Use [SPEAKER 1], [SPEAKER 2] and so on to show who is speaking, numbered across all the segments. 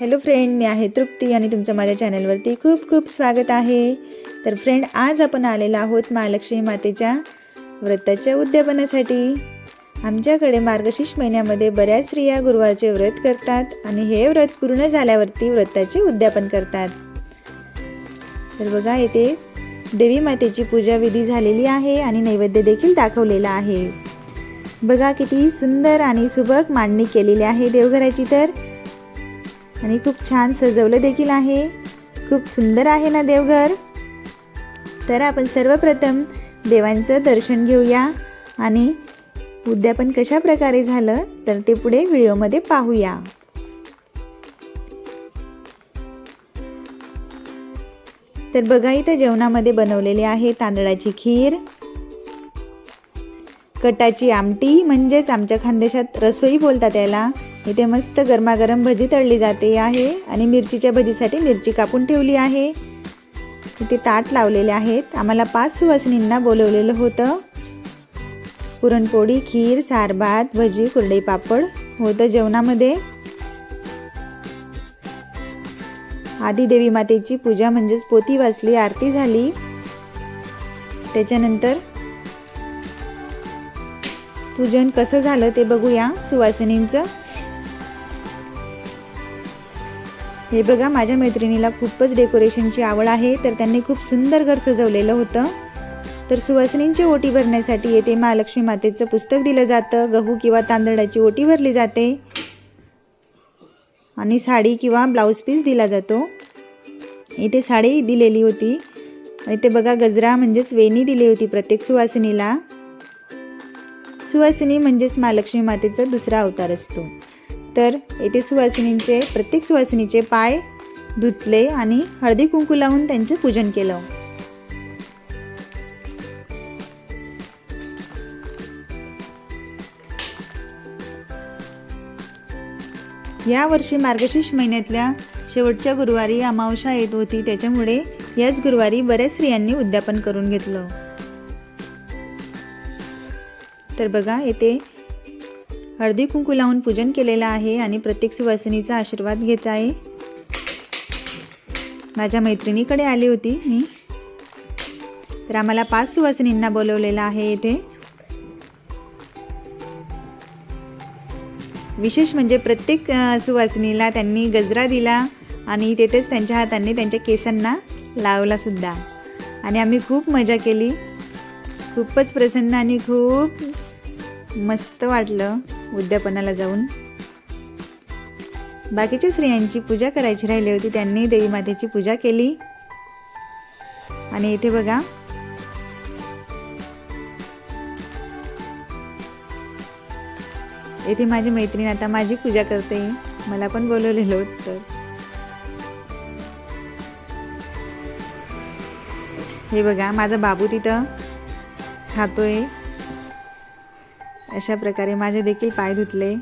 [SPEAKER 1] Hello friend मी आहे तृप्ती आणि तुमचं माझ्या चॅनलवरती खूप खूप स्वागत आहे. तर फ्रेंड आज आपण आलेलो आहोत महालक्ष्मी मातेच्या व्रताच्या उद्यापनासाठी. आमच्याकडे मार्गशीर्ष महिन्यामध्ये बऱ्याच स्त्रिया गुरुवारचे व्रत करतात आणि हे व्रत पूर्ण झाल्यावरती व्रताचे उद्यापन करतात. तर बघा येथे देवी मातेची पूजा विधी झालेली आहे आणि नैवेद्य देखील दाखवलेला आहे. बघा किती सुंदर आणि सुबक मांडणी केलेली आहे देवघराची तर. आणि खूप छान सजवलं देखील आहे. खूप सुंदर आहे ना देवघर? तर आपण सर्वप्रथम देवांचं दर्शन घेऊया. आणि उद्यापन कशा प्रकारे झालं तर ते पुढे व्हिडिओमध्ये पाहूया. तर बघा इथं जेवणामध्ये बनवलेले आहे तांदळाची खीर. कटाची आमटी म्हणजेच आमच्या खानदेशात रसोई बोलतात त्याला इथे मस्त गरमागरम भजी तळली जाते आहे. आणि मिरचीच्या भजीसाठी मिरची कापून ठेवली आहे. इथे ताट लावलेले आहेत. आम्हाला पाच सुवासिनींना बोलवलेलं होतं. पुरणपोळी खीर सारभात भजी कुरडई पापड होतं जेवणामध्ये. आधी देवी मातेची पूजा म्हणजेच पोती वाचली आरती झाली. त्याच्यानंतर पूजन कसं झालं ते बघूया सुवासिनींचं. हे बघा माझ्या मैत्रिणीला खूपच डेकोरेशनची आवड आहे तर त्यांनी खूप सुंदर घर सजवलेलं होतं. तर सुवासिनींची ओटी भरण्यासाठी येथे महालक्ष्मी मातेचं पुस्तक दिलं जातं गहू किंवा तांदळाची ओटी भरली जाते आणि साडी किंवा ब्लाऊज पीस दिला जातो. इथे साडी दिलेली होती. इथे बघा गजरा म्हणजेच वेणी दिली होती प्रत्येक सुवासिनीला. सुवासिनी म्हणजेच महालक्ष्मी मातेचा दुसरा अवतार असतो. तर येथे सुवासिनींचे प्रत्येक सुवासिनीचे पाय धुतले आणि हळदी कुंकू लावून त्यांचे पूजन केलं. या वर्षी मार्गशीर्ष महिन्यातल्या शेवटच्या गुरुवारी अमावस्या येत होती. त्याच्यामुळे याच गुरुवारी बऱ्याच स्त्रियांनी उद्यापन करून घेतलं. तर बघा येथे हळदी कुंकू लावून पूजन केलेलं आहे आणि प्रत्येक सुवासिनीचा आशीर्वाद घेत आहे. माझ्या मैत्रिणीकडे आली होती मी. तर आम्हाला पाच सुवासिनींना बोलवलेलं आहे येथे विशेष म्हणजे प्रत्येक सुवासिनीला त्यांनी गजरा दिला आणि तेथेच त्यांच्या हातांनी त्यांच्या केसांना लावला सुद्धा. आणि आम्ही खूप मजा केली. खूपच प्रसन्न आणि खूप मस्त वाटलं. उद्यापनाला जाऊन. बाकीच्या स्त्रियांची पूजा करायची राहिली होती त्यांनी देवी मातेची पूजा केली. आणि इथे बघा. येथे माझी मैत्रीण आता माझी पूजा करते. मला पण बोलवलेलं होतं. हे बघा माझा बाबू तिथं खातोय अशा प्रकारे माझे देखील पाय धुतले.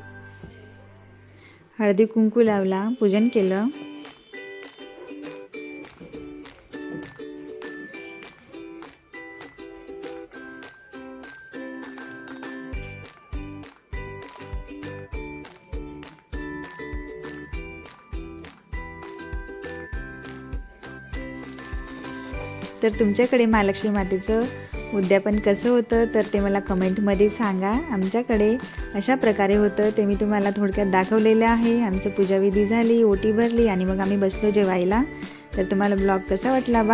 [SPEAKER 1] हळदी कुंकू लावला पूजन केलं. तर तुमच्याकडे महालक्ष्मी मातेचं उद्यापन कसं होतं तर ते मला कमेंटमध्ये सांगा. आमच्याकडे अशा प्रकारे होतं. ते मी तुम्हाला थोडक्यात दाखवलेलं आहे. आमचं पूजाविधी झाली ओटी भरली आणि मग आम्ही बसलो जेवायला. तर तुम्हाला ब्लॉग कसा वाटला बा